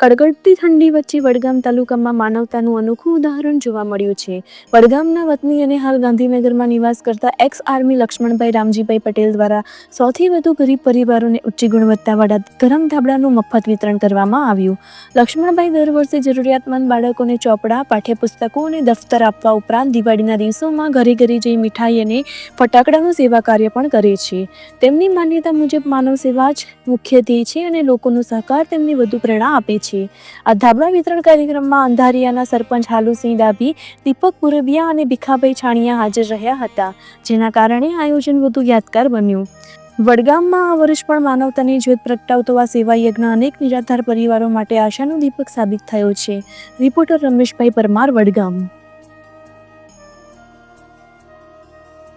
કડકડતી ઠંડી વચ્ચે વડગામ તાલુકામાં માનવતાનું અનોખું ઉદાહરણ જોવા મળ્યું છે. વડગામના વતની અને હાલ ગાંધીનગરમાં નિવાસ કરતા એક્સ આર્મી લક્ષ્મણભાઈ રામજીભાઈ પટેલ દ્વારા સૌથી વધુ ગરીબ પરિવારોને ઉચ્ચ ગુણવત્તાવાળા ગરમ ધાબળાનું મફત વિતરણ કરવામાં આવ્યું. લક્ષ્મણભાઈ દર વર્ષે જરૂરિયાતમંદ બાળકોને ચોપડા, પાઠ્યપુસ્તકો અને દફતર આપવા ઉપરાંત દિવાળીના દિવસોમાં ઘરે ઘરે જઈ મીઠાઈ અને ફટાકડાનું સેવા કાર્ય પણ કરે છે. તેમની માન્યતા મુજબ માનવ સેવા જ મુખ્ય ધ્યેય છે અને લોકોનો સહકાર તેમને વધુ પ્રેરણા આપે છે. આ ધાબળા વિતરણ કાર્યક્રમમાં અંધારિયાના સરપંચ હાલુસિંહ ડાભી, દીપક પુરબિયા અને ભીખાભાઈ છાણિયા હાજર રહ્યા હતા, જેના કારણે આયોજન વધુ યાદગાર બન્યું. વડગામમાં આ વર્ષ પણ માનવતાની જ્યોત પ્રગટાવતો આ સેવા યજ્ઞ અનેક નિરાધાર પરિવારો માટે આશાનું દીપક સાબિત થયો છે. રિપોર્ટર રમેશભાઈ પરમાર, વડગામ.